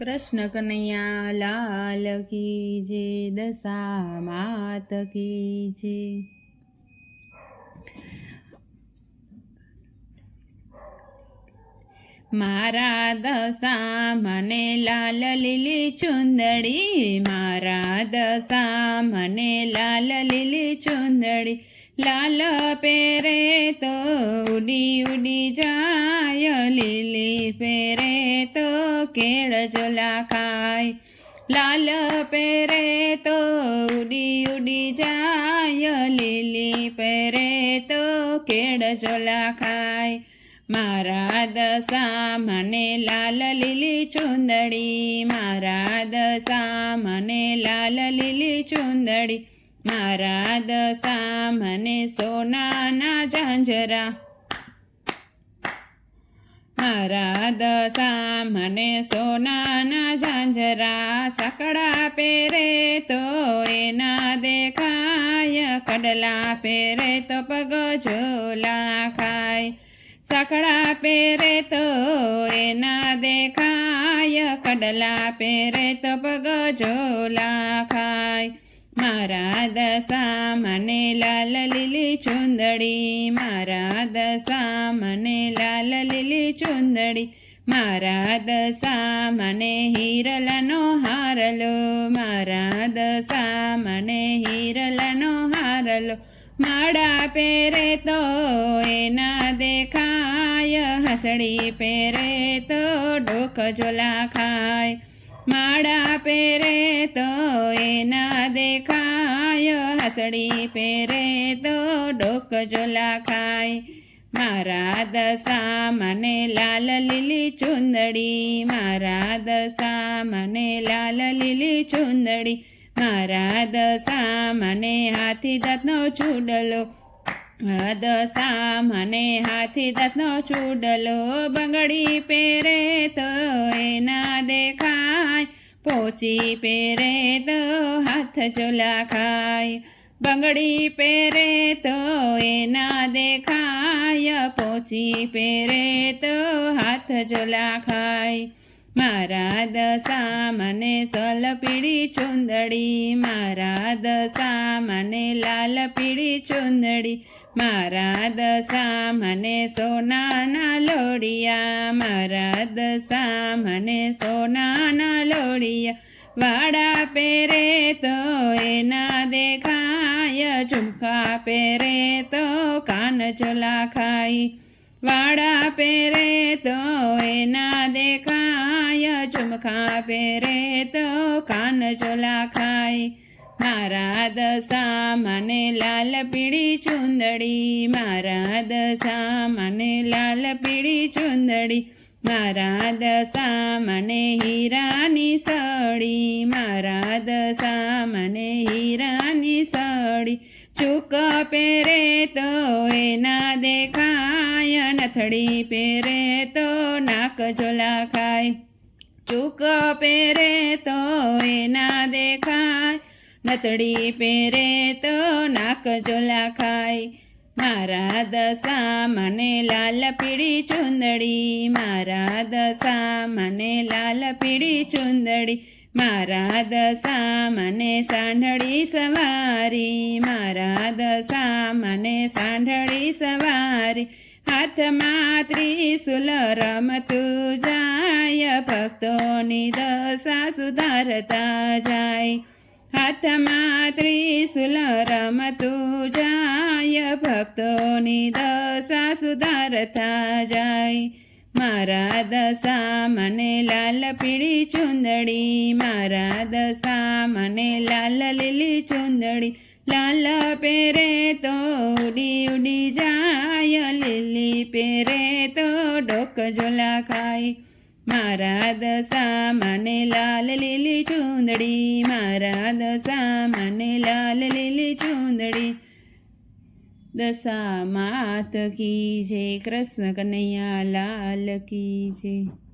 કૃષ્ણ કનૈયા લાલ કી જે દશા માત કી જે મારા દશા મને લાલ લીલી ચુંદડી, મારા દશા મને લાલ લીલી ચુંદડી. લાલ પેરે તો ઉડી ઉડી જાય, લીલી પેરે કેળ જોલા ખાય લાલ પેરે તો ઉડી ઉડી જાય. લીલી પેરે તો કેળ જોલા ખાય મારા દશા મને લાલ લીલી ચુંદડી. મારા દશા મને લાલ લીલી ચુંદડી. મારા દશા મને સોનાના ઝાંઝરા. મારા દશા મને સોનાના ઝાંઝરા સકડા પહેરે તો એના દેખાય, કડલા પહેરે તો પગ ઝોલા ખાય. સકડા પહેરે તો એના દેખાય, કડલા પહેરે તો પગ ઝોલા ખાય. મારા દશા મને લાલ લીલી ચુંદડી. મારા દશા મને લાલ લીલી ચુંદડી. મારા દશા મને હિરલનો હારલો. મારા દશા મને હિરલનો હારલો. માળા પહેરે તો એના દેખાય. હસડી પહેરે તો ડોક ઝોલા ખાય. માળા પહેરે તો એના દેખાય, હસડી પહેરે તો ડોક જોલા ખાય. મારા દશા મને લાલ લીલી ચુંદડી, મારા દશા મને લાલ લીલી ચુંદડી, મારા દશા મને હાથી દાંતનો ચૂડલો. દશા મને હાથી દાંતનો ચૂડલો, બંગડી પહેરે તો એના દેખાય પોચી પહેરે તો હાથ ચોલા ખાય બંગડી પહેરે તો એના દેખાય, પોચી પહેરે તો હાથ ચોલા ખાય મારા દશા મને સલ પીળી ચુંદડી, મારા દશા મને લાલ પીળી ચુંદડી મારા દશા મને સોનાના લોડિયા મારા દશા મને સોનાના લોડિયા. વાડા પહેરે તો એના દેખાય ઝુમકા પહેરે તો કાન ચોલા ખાઈ વાડા પહેરે તો એના દેખાય, ઝુમખા પહેરે તો કાન ચોલા ખાય. મારા દશા મને લાલ પીળી ચુંદડી. મારા દશા મને લાલ પીળી ચુંદડી. મારા દશા મને હીરાની સળી. મારા દશા મને હીરાની સળી. ચૂક પહેરે તો એના દેખાય. નથડી પહેરે તો નાક ઝોલા ખાય. ચૂક પહેરે તો એના દેખાય. નથડી પહેરે તો નાક જોલા ખાય. મારા દશા મને લાલ પીળી ચુંદડી. મારા દશા મને લાલ પીળી ચુંદડી. મારા દશા મને સાંઢળી સવારી. મારા દશા મને સાંઢળી સવારી. હાથમાં ત્રિશુલ રમતું જાય. ભક્તોની દશા સુધારતા જાય. હાથમાં ત્રિશુલ રમતું જાય ભક્તોની દશા સુધારતા જાય. મારા દશા મને લાલ પીળી ચુંદડી, મારા દશા મને લાલ લીલી ચુંદડી. લાલ પેરે તો ઉડી ઉડી જાય, લીલી પેરે તો ડોક ઝોલા ખાય. મારા દશા મને લાલ લીલી ચુંદડી, મારા દશા મને લાલ લીલી ચુંદડી. દશા માત કી છે કૃષ્ણ કનૈયા લાલ કી જય.